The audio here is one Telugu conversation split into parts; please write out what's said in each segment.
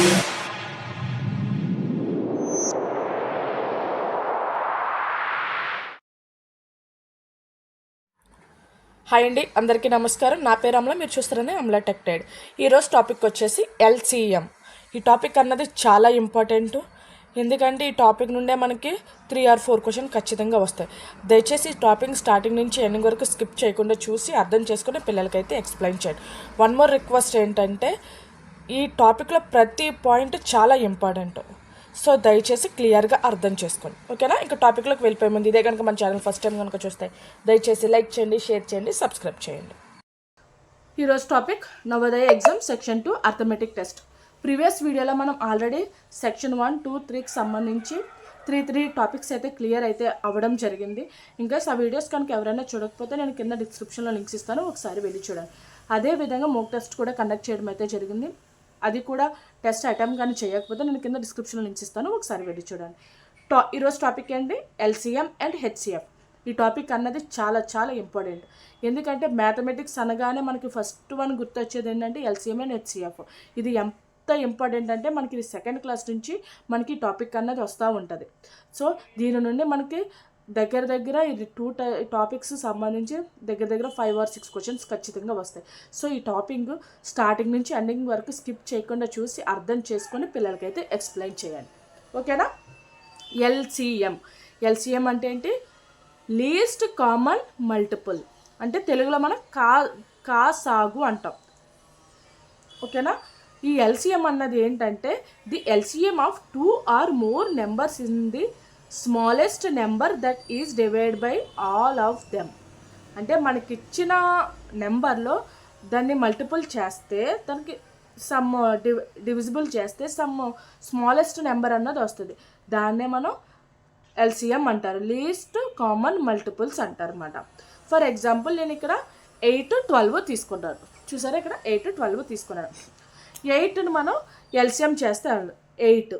హాయ్ అండి అందరికీ నమస్కారం. నా పేరు అమల మీరు చూస్తారని అమలా టెక్టెడ్ ఈరోజు టాపిక్ వచ్చేసి ఎల్సిఎం. ఈ టాపిక్ అన్నది చాలా ఇంపార్టెంట్. ఎందుకంటే ఈ టాపిక్ నుండే మనకి త్రీ ఆర్ ఫోర్ క్వశ్చన్ ఖచ్చితంగా వస్తాయి. దయచేసి ఈ టాపిక్ స్టార్టింగ్ నుంచి ఎండింగ్ వరకు స్కిప్ చేయకుండా చూసి అర్థం చేసుకుని పిల్లలకైతే ఎక్స్ప్లెయిన్ చేయండి. వన్ మోర్ రిక్వెస్ట్ ఏంటంటే ఈ టాపిక్లో ప్రతి పాయింట్ చాలా ఇంపార్టెంట్. సో దయచేసి క్లియర్గా అర్థం చేసుకోండి ఓకేనా? ఇంకా టాపిక్లోకి వెళ్ళిపోయే ముందు ఇదే కనుక మన ఛానల్ ఫస్ట్ టైం కనుక చూస్తే దయచేసి లైక్ చేయండి షేర్ చేయండి సబ్స్క్రైబ్ చేయండి. ఈరోజు topic Navodaya exam section two arithmetic test. Previous వీడియోలో మనం ఆల్రెడీ సెక్షన్ వన్ టూ త్రీకి సంబంధించి త్రీ త్రీ టాపిక్స్ అయితే క్లియర్ అయితే అవ్వడం జరిగింది. ఇంకా ఆ వీడియోస్ కనుక ఎవరైనా చూడకపోతే నేను కింద డిస్క్రిప్షన్లో లింక్స్ ఇస్తాను ఒకసారి వెళ్ళి చూడండి. అదే విధంగా మోక్ టెస్ట్ కూడా కండక్ట్ చేయడం అయితే జరిగింది. అది కూడా టెస్ట్ అటెంప్ట్ కానీ చేయకపోతే నేను కింద డిస్క్రిప్షన్లో లింక్స్ ఇస్తాను ఒకసారి వెళ్ళి చూడండి. టా ఈరోజు టాపిక్ ఏంటి? ఎల్సీఎం అండ్ హెచ్సిఎఫ్ ఈ టాపిక్ అన్నది చాలా చాలా ఇంపార్టెంట్ ఎందుకంటే మ్యాథమెటిక్స్ అనగానే మనకి ఫస్ట్ వన్ గుర్తొచ్చేది ఏంటంటే ఎల్సిఎం అండ్ హెచ్సిఎఫ్ ఇది ఎంత ఇంపార్టెంట్ అంటే మనకి ఇది సెకండ్ క్లాస్ నుంచి మనకి టాపిక్ అన్నది వస్తూ ఉంటుంది. సో దీని నుండి మనకి దగ్గర దగ్గర ఇది టూ టాపిక్స్ సంబంధించి దగ్గర దగ్గర ఫైవ్ ఆర్ సిక్స్ క్వశ్చన్స్ ఖచ్చితంగా వస్తాయి. సో ఈ టాపింగ్ స్టార్టింగ్ నుంచి ఎండింగ్ వరకు స్కిప్ చేయకుండా చూసి అర్థం చేసుకొని పిల్లలకైతే ఎక్స్ప్లెయిన్ చేయండి. ఓకేనా ఎల్సిఎం ఎల్సిఎం అంటే ఏంటి? లీస్ట్ కామన్ మల్టిపుల్ అంటే తెలుగులో మనం కా కా సాగు అంటాం. ఓకేనా ఈ ఎల్సిఎం అన్నది ఏంటంటే the LCM of two or more numbers is the smallest number that is divide by all of them అంటే మనకిచ్చిన నెంబర్లో దాన్ని మల్టిపుల్ చేస్తే దానికి సమ్ డివ్ డివిజిబుల్ చేస్తే సమ్ స్మాలెస్ట్ నెంబర్ అన్నది వస్తుంది. దాన్నే మనం ఎల్సిఎం అంటారు. లీస్ట్ కామన్ మల్టిపుల్స్ అంటారు అనమాట ఫర్ ఎగ్జాంపుల్ నేను ఇక్కడ ఎయిట్ ట్వెల్వ్ తీసుకున్నాను. చూసారా ఇక్కడ ఎయిట్ ట్వెల్వ్ తీసుకున్నాను. ఎయిట్ని మనం ఎల్సిఎం చేస్తే eight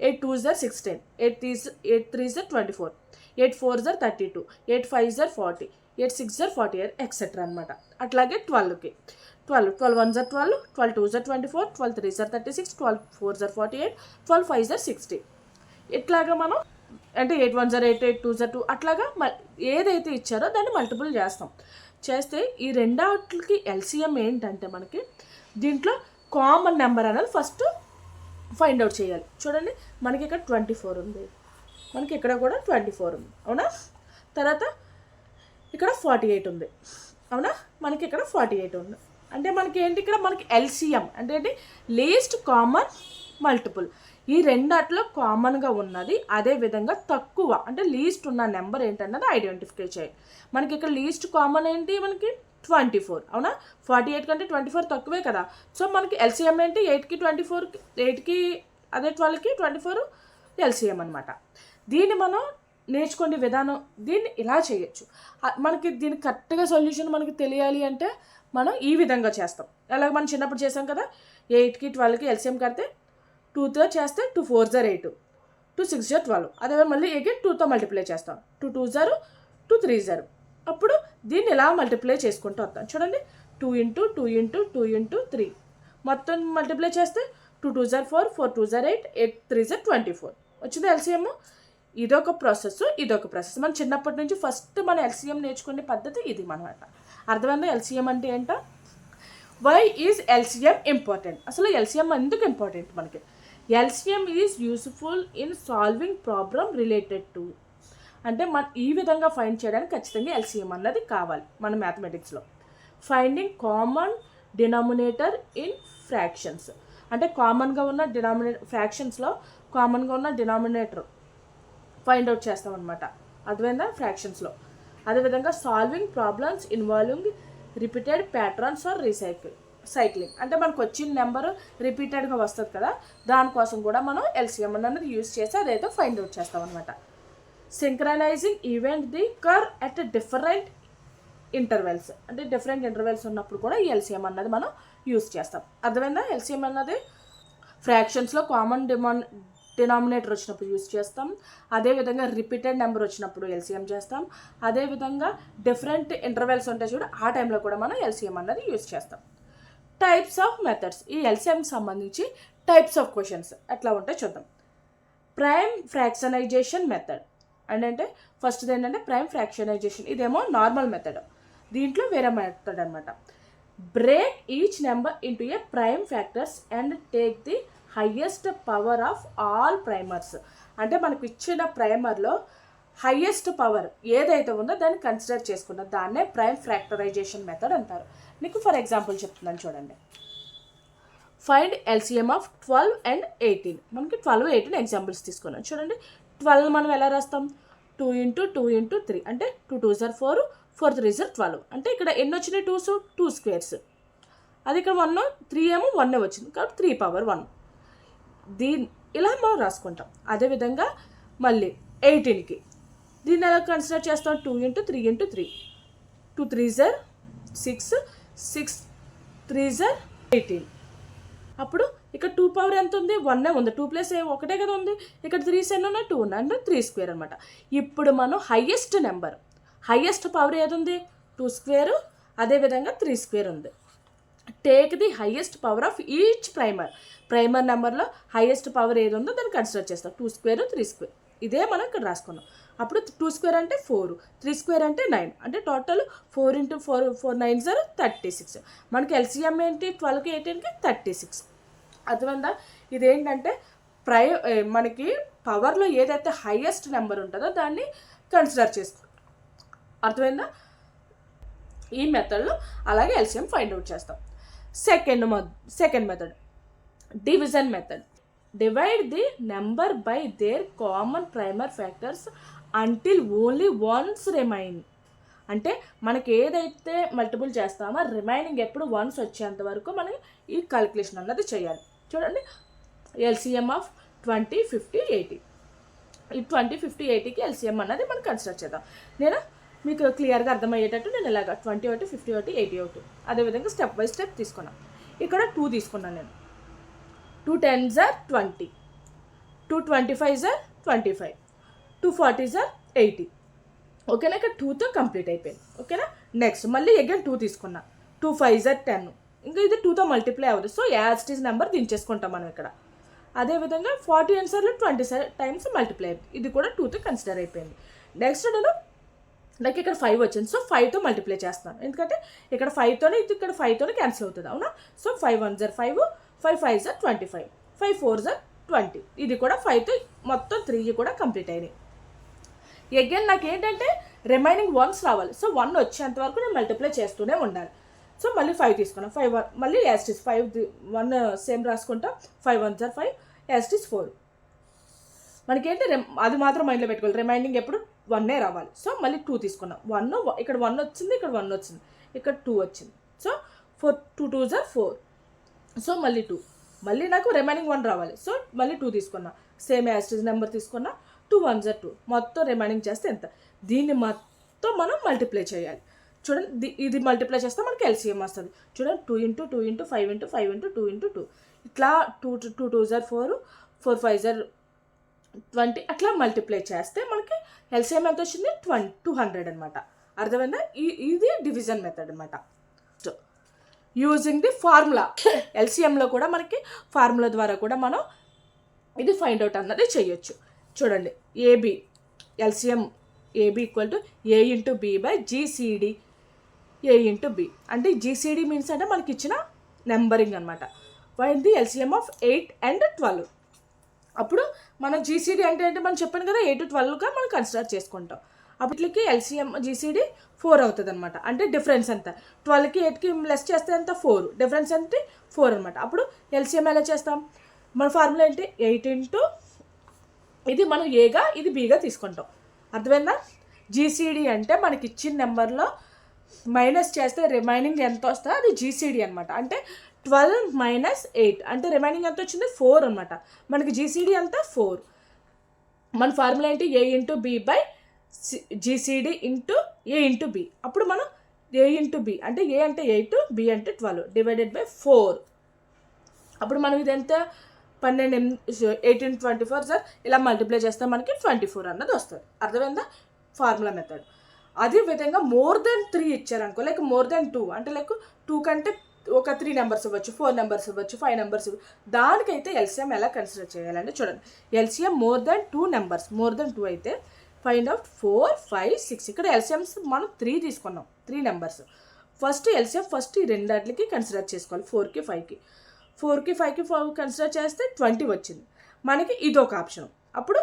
eight two జర్ sixteen eight three eight three జర్ twenty four eight four జర్ థర్టీ టూ ఎయిట్ ఫైవ్ జర్ ఫార్టీ ఎయిట్ సిక్స్ జర్ ఫార్టీ ఎయిట్ ఎక్సెట్రా అనమాట అట్లాగే ట్వెల్వ్కి ట్వెల్వ్ ట్వెల్వ్ వన్ జర్ ట్వెల్వ్ ట్వెల్వ్ టూ జర్ ట్వంటీ ఫోర్ ట్వెల్వ్ త్రీ జర్ థర్టీ సిక్స్ ట్వెల్వ్ ఫోర్ జర్ ఫార్టీ ఎయిట్ ట్వెల్వ్ ఫైవ్ జర్ సిక్స్టీ ఇట్లాగా మనం అంటే ఎయిట్ వన్ జర్ ఎయిట్ ఎయిట్ టూ జర్ టూ అట్లాగా మ ఏదైతే ఇచ్చారో దాన్ని మల్టిపుల్ చేస్తాం చేస్తే ఈ రెండాటికి ఎల్సిఎం ఏంటంటే మనకి దీంట్లో కామన్ నెంబర్ అనేది ఫస్ట్ ఫైండ్ అవుట్ చేయాలి. చూడండి మనకి ఇక్కడ ట్వంటీ ఫోర్ ఉంది. మనకి ఇక్కడ కూడా ట్వంటీ ఫోర్ ఉంది. అవునా? తర్వాత ఇక్కడ ఫార్టీ ఎయిట్ ఉంది. అవునా? మనకి ఇక్కడ ఫార్టీ ఎయిట్ ఉంది. అంటే మనకి ఏంటి? ఇక్కడ మనకి ఎల్సిఎం అంటే ఏంటి? లీస్ట్ కామన్ మల్టిపుల్ ఈ రెండాట్లో కామన్గా ఉన్నది అదే విధంగా తక్కువ అంటే లీస్ట్ ఉన్న నెంబర్ ఏంటన్నది ఐడెంటిఫై చేయాలి. మనకి ఇక్కడ లీస్ట్ కామన్ ఏంటి? మనకి ట్వంటీ ఫోర్ అవునా? ఫార్టీ ఎయిట్ కంటే ట్వంటీ ఫోర్ తక్కువే కదా. సో మనకి ఎల్సీఎం ఏంటి ఎయిట్కి ట్వంటీ ఫోర్ ఎయిట్కి అదే ట్వెల్వ్కి ట్వంటీ ఫోర్ ఎల్సిఎం అనమాట దీన్ని మనం నేర్చుకునే విధానం దీన్ని ఇలా చేయొచ్చు. మనకి దీన్ని కరెక్ట్గా సొల్యూషన్ మనకి తెలియాలి అంటే మనం ఈ విధంగా చేస్తాం. అలాగే మనం చిన్నప్పుడు చేసాం కదా ఎయిట్కి ట్వెల్వ్కి ఎల్సిఎం కడితే టూతో చేస్తే టూ ఫోర్ జార్ ఎయిట్ టూ సిక్స్ జర్ ట్వెల్వ్. అదే మళ్ళీ ఎగైన్ టూతో మల్టిప్లై చేస్తాం. టూ టూ జారు టూ త్రీ జారు అప్పుడు దీన్ని ఇలా మల్టిప్లై చేసుకుంటూ వస్తాం చూడండి. Two into two into two into three మొత్తం మల్టిప్లై చేస్తే టూ టూ జర్ ఫోర్ ఫోర్ టూ జర్ ఎయిట్ ఎయిట్ త్రీ జర్ ట్వంటీ ఫోర్ వచ్చింది ఎల్సిఎం ఇదొక ప్రాసెస్ ఇదొక ప్రాసెస్ మనం చిన్నప్పటి నుంచి ఫస్ట్ మన ఎల్సిఎం నేర్చుకునే పద్ధతి ఇది మనమాట. అర్థమైందా? ఎల్సిఎం అంటే ఏంటో? వై ఈజ్ ఎల్సిఎం ఇంపార్టెంట్ అసలు ఎల్సీఎం ఎందుకు ఇంపార్టెంట్ మనకి? LCM is useful in solving problem related to అంటే మన ఈ విధంగా ఫైండ్ చేయడానికి ఖచ్చితంగా ఎల్సిఎం అన్నది కావాలి మన మ్యాథమెటిక్స్లో finding common denominator in fractions అంటే కామన్గా ఉన్న డినామినేట్ ఫ్రాక్షన్స్లో కామన్గా ఉన్న డినామినేటర్ ఫైండ్ అవుట్ చేస్తామన్నమాట అర్థమైందా? ఫ్రాక్షన్స్లో అదేవిధంగా solving problems involving repeated patterns or recycle cycling అంటే మనకు వచ్చిన నెంబర్ రిపీటెడ్గా వస్తుంది కదా దానికోసం కూడా మనం ఎల్సిఎం అన్నది యూస్ చేసి అదైతే ఫైండ్ అవుట్ చేస్తాం అనమాట synchronising event the occur at different intervals అంటే డిఫరెంట్ ఇంటర్వెల్స్ ఉన్నప్పుడు కూడా ఈ ఎల్సిఎం అన్నది మనం యూస్ చేస్తాం. అర్థమైందా? ఎల్సిఎం అన్నది ఫ్రాక్షన్స్లో కామన్ డిమాన్ డినామినేటర్ వచ్చినప్పుడు యూస్ చేస్తాం. అదేవిధంగా రిపీటెడ్ నెంబర్ వచ్చినప్పుడు ఎల్సిఎం చేస్తాం. అదేవిధంగా డిఫరెంట్ ఇంటర్వెల్స్ ఉంటాయి చూడు ఆ టైంలో కూడా మనం ఎల్సిఎం అన్నది యూస్ చేస్తాం. టైప్స్ ఆఫ్ మెథడ్స్ ఈ ఎల్సిఎంకి సంబంధించి టైప్స్ ఆఫ్ క్వశ్చన్స్ ఎట్లా ఉంటాయి చూద్దాం. ప్రైమ్ ఫ్రాక్షనైజేషన్ మెథడ్ అండ్ అంటే ఫస్ట్ ఏంటంటే ప్రైమ్ ఫ్రాక్షనైజేషన్ ఇదేమో నార్మల్ మెథడ్ దీంట్లో వేరే మెథడ్ అనమాట break each number into a prime factors and take the highest power of all primers అంటే మనకు ఇచ్చిన ప్రైమర్లో హయ్యెస్ట్ పవర్ ఏదైతే ఉందో దాన్ని కన్సిడర్ చేసుకుంటాం దాన్నే ప్రైమ్ ఫ్రాక్టరైజేషన్ మెథడ్ అంటారు. నీకు ఫర్ ఎగ్జాంపుల్ చెప్తున్నాను చూడండి. Find LCM of twelve and eighteen మనకి ట్వెల్వ్ ఎయిటీన్ ఎగ్జాంపుల్స్ తీసుకున్నాం. చూడండి. ట్వెల్వ్ మనం ఎలా రాస్తాం? Two into two into three. అంటే టూ టూ జర్ ఫోర్ ఫోర్ త్రీ జర్ ట్వెల్వ్. అంటే ఇక్కడ ఎన్ని వచ్చినాయి? Twos two squares. అది ఇక్కడ వన్ త్రీ ఏమో వన్ వచ్చింది. కాబట్టి త్రీ పవర్ వన్. దీని ఇలా మనం రాసుకుంటాం. అదేవిధంగా మళ్ళీ ఎయిటీన్కి దీన్ని ఎలా కన్సిడర్ చేస్తాం? Two into three into three. Two three జర్ six six three జర్ ఎయిటీన్. అప్పుడు ఇక్కడ టూ పవర్ ఎంత ఉంది? వన్నే ఉంది. టూ ప్లస్ ఏ ఒకటే కదా ఉంది. ఇక్కడ త్రీ సెన్ ఉన్నాయి టూ ఉన్నాయి అంటే త్రీ స్క్వేర్ అనమాట ఇప్పుడు మనం హయ్యెస్ట్ నెంబర్ హయ్యెస్ట్ పవర్ ఏది ఉంది? టూ స్క్వేర్ అదేవిధంగా త్రీ స్క్వేర్ ఉంది. Take the highest power of each primer primer నెంబర్లో హైయెస్ట్ పవర్ ఏది ఉందో దాన్ని కన్సిడర్ చేస్తాం. టూ స్క్వేర్ త్రీ స్క్వేర్ ఇదే మనం ఇక్కడ రాసుకున్నాం. అప్పుడు టూ స్క్వేర్ అంటే ఫోర్ త్రీ స్క్వేర్ అంటే నైన్ అంటే total four into four four nine zero thirty six మనకి ఎల్సీఎం ఏంటి? ట్వెల్వ్కి ఎయిటీన్కి థర్టీ సిక్స్ అర్థమైందా? ఇదేంటంటే ప్రై మనకి పవర్లో ఏదైతే హైయెస్ట్ నెంబర్ ఉంటుందో దాన్ని కన్సిడర్ చేసుకో అర్థమైందా? ఈ మెథడ్లో అలాగే ఎల్సిఎం ఫైండ్ అవుట్ చేస్తాం. Second second method division method divide the number by their common primer factors until only ones remain అంటే మనకి ఏదైతే మల్టిపుల్ చేస్తామో రిమైనింగ్ ఎప్పుడు వన్స్ వచ్చేంత వరకు మనం ఈ క్యాలిక్యులేషన్ అన్నది చేయాలి. చూడండి LCM of twenty fifty eighty ఈ ట్వంటీ ఫిఫ్టీ ఎయిటీకి ఎల్సిఎం అన్నది మనం కన్సిడర్ చేద్దాం. నేను మీకు క్లియర్గా అర్థమయ్యేటట్టు నేను ఇలాగ ట్వంటీ ఒకటి ఫిఫ్టీ ఒకటి ఎయిటీ ఒకటి అదేవిధంగా స్టెప్ బై స్టెప్ తీసుకున్నాను ఇక్కడ టూ తీసుకున్నాను నేను. టూ టెన్ జార్ ట్వంటీ టూ ట్వంటీ ఫైవ్ జార్ ట్వంటీ ఫైవ్ టూ ఫార్టీ జార్ ఎయిటీ ఓకేనా? ఇక్కడ టూతో కంప్లీట్ అయిపోయింది. ఓకేనా? నెక్స్ట్ మళ్ళీ అగైన్ టూ తీసుకున్నా. టూ ఫైవ్ జార్ టెన్ ఇంకా ఇది టూతో మల్టిప్లై అవ్వదు. సో యాస్టీస్ నెంబర్ దించేసుకుంటాం మనం ఇక్కడ. అదేవిధంగా ఫార్టీ ఆన్సర్లు ట్వంటీ టైమ్స్ మల్టిప్లై అయింది. ఇది కూడా టూతో కన్సిడర్ అయిపోయింది. నెక్స్ట్ నేను నాకు ఇక్కడ ఫైవ్ వచ్చింది. సో ఫైవ్తో మల్టిప్లై చేస్తాను ఎందుకంటే ఇక్కడ ఫైవ్తోనే ఇది ఇక్కడ ఫైవ్తోనే క్యాన్సిల్ అవుతుంది. అవునా? సో ఫైవ్ వన్ జర్ ఫైవ్ ఫైవ్ ఫైవ్ జర్ ట్వంటీ ఫైవ్ ఫైవ్ ఫోర్ జర్ ట్వంటీ ఇది కూడా ఫైవ్తో మొత్తం త్రీ కూడా కంప్లీట్ అయినాయి. ఎగైన్ నాకు ఏంటంటే రిమైనింగ్ వన్స్ రావాలి. సో వన్ వచ్చేంత వరకు నేను మల్టిప్లై చేస్తూనే ఉండాలి. సో మళ్ళీ ఫైవ్ తీసుకున్నాం ఫైవ్ వన్ మళ్ళీ as it is five one same రాసుకుంటాం. Five one జర్ five as it is four మనకేంటి రెమ్ అది మాత్రం మైండ్లో పెట్టుకోవాలి. రిమైనింగ్ ఎప్పుడు? వన్నే రావాలి. సో మళ్ళీ టూ తీసుకున్నాం. వన్ ఇక్కడ వన్ వచ్చింది ఇక్కడ వన్ వచ్చింది. ఇక్కడ టూ వచ్చింది. సో ఫోర్ టూ టూ జర్ ఫోర్ సో మళ్ళీ టూ మళ్ళీ నాకు రిమైనింగ్ వన్ రావాలి. సో మళ్ళీ టూ తీసుకున్నా. Same as it is number తీసుకున్నా. టూ వన్ జర్ టూ. మొత్తం రిమైనింగ్ చేస్తే ఎంత? దీన్ని మొత్తం మనం మల్టిప్లై చేయాలి. చూడండి ఇది మల్టిప్లై చేస్తే మనకి ఎల్సీఎం వస్తుంది. చూడండి two into two into five into five into two into two ఇట్లా టూ టూ టూ జర్ ఫోర్ ఫోర్ ఫైవ్ జర్ ట్వంటీ అట్లా మల్టిప్లై చేస్తే మనకి ఎల్సీఎం ఎంత వచ్చింది? ట్వంటీ టూ హండ్రెడ్ అనమాట అర్థమైందా? ఈ ఇది డివిజన్ మెథడ్ అనమాట యూజింగ్ ది ఫార్ములా ఎల్సీఎంలో కూడా మనకి ఫార్ములా ద్వారా కూడా మనం ఇది ఫైండ్ అవుట్ అన్నది చేయొచ్చు. చూడండి A B LCM A B equal to A into B by GCD A into B అంటే జీసీడి మీన్స్ అంటే మనకి ఇచ్చిన నెంబరింగ్ అనమాట when the LCM of eight and twelve అప్పుడు మనం జీసీడీ అంటే అంటే మనం చెప్పాను కదా ఎయిట్ టు ట్వెల్వ్గా మనం కన్సిడర్ చేసుకుంటాం. అప్పటికి ఎల్సీఎం జీసీడీ ఫోర్ అవుతుంది అనమాట అంటే డిఫరెన్స్ ఎంత? ట్వెల్వ్కి ఎయిట్కి లెస్ చేస్తే ఎంత? ఫోర్ డిఫరెన్స్ అంటే ఫోర్ అనమాట అప్పుడు ఎల్సీఎం ఎలా చేస్తాం? మన ఫార్ములా ఏంటి? ఎయిట్ ఇంటూ ఇది మనం ఏగా ఇది బీగా తీసుకుంటాం. అర్థమైందా? జీసీడీ అంటే మనకి ఇచ్చిన నెంబర్లో మైనస్ చేస్తే రిమైనింగ్ ఎంత వస్తుందో అది జీసీడీ అనమాట అంటే ట్వెల్వ్ మైనస్ ఎయిట్. అంటే రిమైనింగ్ ఎంత వచ్చింది? ఫోర్ అనమాట మనకి జీసీడీ అంతా ఫోర్. మన ఫార్ములా ఏంటి? A into B by GCD into A into B అప్పుడు మనం ఏ ఇంటూ బి అంటే ఏ అంటే ఎయిట్ బి అంటే ట్వెల్వ్. Divided by four. అప్పుడు మనం ఇది ఎంత? పన్నెండు ఎయిటీన్ ట్వంటీ ఫోర్ సార్ ఇలా మల్టిప్లై చేస్తే మనకి ట్వంటీ ఫోర్ అన్నది వస్తుంది. అర్థమైందా? ఫార్ములా మెథడ్ అదే విధంగా మోర్ దెన్ త్రీ ఇచ్చారనుకో లైక్ మోర్ దెన్ టూ అంటే లైక్ టూ కంటే ఒక త్రీ నెంబర్స్ ఇవ్వచ్చు ఫోర్ నెంబర్స్ ఇవ్వచ్చు ఫైవ్ నెంబర్స్ ఇవ్వచ్చు దానికైతే ఎల్సిఎం ఎలా కన్సిడర్ చేయాలంటే చూడండి. LCM more than two numbers more than two అయితే find out four five six ఇక్కడ ఎల్సిఎంస్ మనం త్రీ తీసుకున్నాం three numbers first LCM first ఈ రెండాటికి కన్సిడర్ చేసుకోవాలి ఫోర్కి ఫైవ్కి ఫోర్కి ఫైవ్కి ఫోర్ కన్సిడర్ చేస్తే ట్వంటీ వచ్చింది. మనకి ఇది ఒక ఆప్షన్ అప్పుడు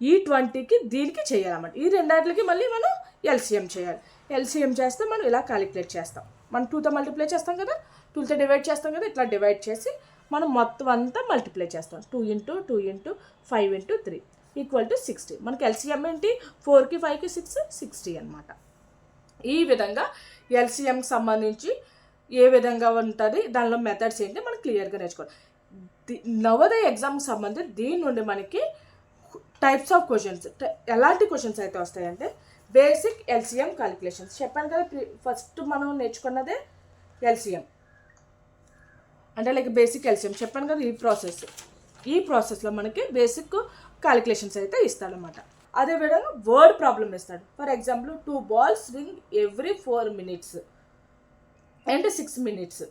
ఈ ట్వంటీకి దీనికి చేయాలన్నమాట. ఈ రెండాటికి మళ్ళీ మనం ఎల్సిఎం చేయాలి. ఎల్సిఎం చేస్తే మనం ఇలా క్యాలిక్యులేట్ చేస్తాం. మనం టూతో మల్టిప్లై చేస్తాం కదా? టూతో డివైడ్ చేస్తాం కదా? ఇట్లా డివైడ్ చేసి మనం మొత్తం అంతా మల్టిప్లై చేస్తాం. Two into two into five into three equal to sixty మనకి ఎల్సిఎం ఏంటి? ఫోర్కి ఫైవ్కి సిక్స్ సిక్స్టీ అనమాట ఈ విధంగా ఎల్సిఎంకి సంబంధించి ఏ విధంగా ఉంటుంది దానిలో మెథడ్స్ ఏంటి మనం క్లియర్గా నేర్చుకోవాలి. నవోదయ ఎగ్జామ్కి సంబంధించి దీని నుండి మనకి టైప్స్ ఆఫ్ క్వశ్చన్స్ ఎలాంటి క్వశ్చన్స్ అయితే వస్తాయంటే బేసిక్ ఎల్సిఎం క్యాలిక్యులేషన్స్ చెప్పాను కదా ఫస్ట్ మనం నేర్చుకున్నదే ఎల్సిఎం అంటే లైక్ బేసిక్ ఎల్సిఎం చెప్పాను కదా ఈ ప్రాసెస్ ఈ ప్రాసెస్లో మనకి బేసిక్ క్యాలిక్యులేషన్స్ అయితే ఇస్తాడనమాట అదేవిధంగా వర్డ్ ప్రాబ్లం ఇస్తాడు. For example two balls ring every four minutes and six minutes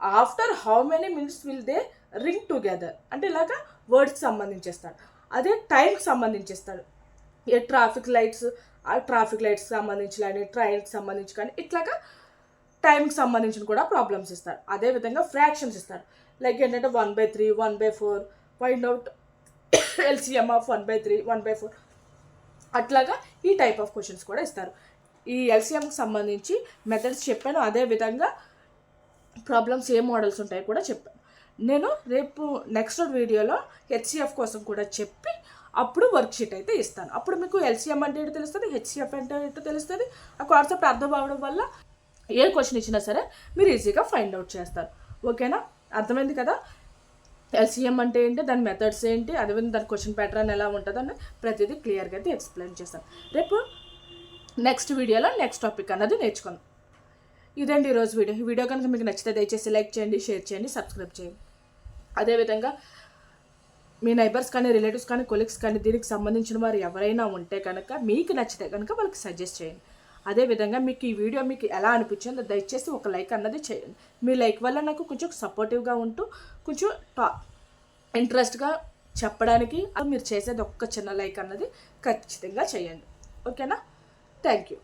after how many minutes will they ring together అంటే ఇలాగా వర్డ్స్కి సంబంధించేస్తాడు అదే టైంకి సంబంధించేస్తాడు ఏ ట్రాఫిక్ లైట్స్ ఆ ట్రాఫిక్ లైట్స్కి సంబంధించి కానీ ట్రైన్కి సంబంధించి కానీ ఇట్లాగా టైంకి సంబంధించిన కూడా ప్రాబ్లమ్స్ ఇస్తారు. అదేవిధంగా ఫ్రాక్షన్స్ ఇస్తారు. లైక్ ఏంటంటే one by three one by four find out LCM of one by three one by four అట్లాగా ఈ టైప్ ఆఫ్ క్వశ్చన్స్ కూడా ఇస్తారు. ఈ ఎల్సిఎంకి సంబంధించి మెథడ్స్ చెప్పాను. అదే విధంగా ప్రాబ్లమ్స్ ఏ మోడల్స్ ఉంటాయో కూడా చెప్పాను. నేను రేపు నెక్స్ట్ వీడియోలో హెచ్సిఎఫ్ కోసం కూడా చెప్పి అప్పుడు వర్క్షీట్ అయితే ఇస్తాను. అప్పుడు మీకు ఎల్సిఎం అంటే ఏంటో తెలుస్తుంది హెచ్సిఎఫ్ అంటే ఏంటో తెలుస్తుంది. ఆ కాన్సెప్ట్ అర్థం అవ్వడం వల్ల ఏ క్వశ్చన్ ఇచ్చినా సరే మీరు ఈజీగా ఫైండ్ అవుట్ చేస్తారు. ఓకేనా అర్థమైంది కదా? ఎల్సిఎం అంటే ఏంటి దాని మెథడ్స్ ఏంటి అదేవిధంగా దాని క్వశ్చన్ ప్యాటర్న్ ఎలా ఉంటుందని ప్రతిదీ క్లియర్గా అయితే ఎక్స్ప్లెయిన్ చేస్తాను. రేపు నెక్స్ట్ వీడియోలో నెక్స్ట్ టాపిక్ అన్నది నేర్చుకుందాం. ఇదండి ఈరోజు వీడియో. ఈ వీడియో కనుక మీకు నచ్చితే దయచేసి లైక్ చేయండి షేర్ చేయండి సబ్స్క్రైబ్ చేయండి. అదేవిధంగా మీ నైబర్స్ కానీ రిలేటివ్స్ కానీ కొలీగ్స్ కానీ దీనికి సంబంధించిన వారు ఎవరైనా ఉంటే కనుక మీకు నచ్చితే కనుక వాళ్ళకి సజెస్ట్ చేయండి. అదేవిధంగా మీకు ఈ వీడియో మీకు ఎలా అనిపించిందో దయచేసి ఒక లైక్ అన్నది చేయండి. మీ లైక్ వల్ల నాకు కొంచెం సపోర్టివ్గా ఉంటూ కొంచెం టా ఇంట్రెస్ట్గా చెప్పడానికి మీరు చేసేది ఒక్క చిన్న లైక్ అన్నది ఖచ్చితంగా చేయండి. ఓకేనా? Thank you.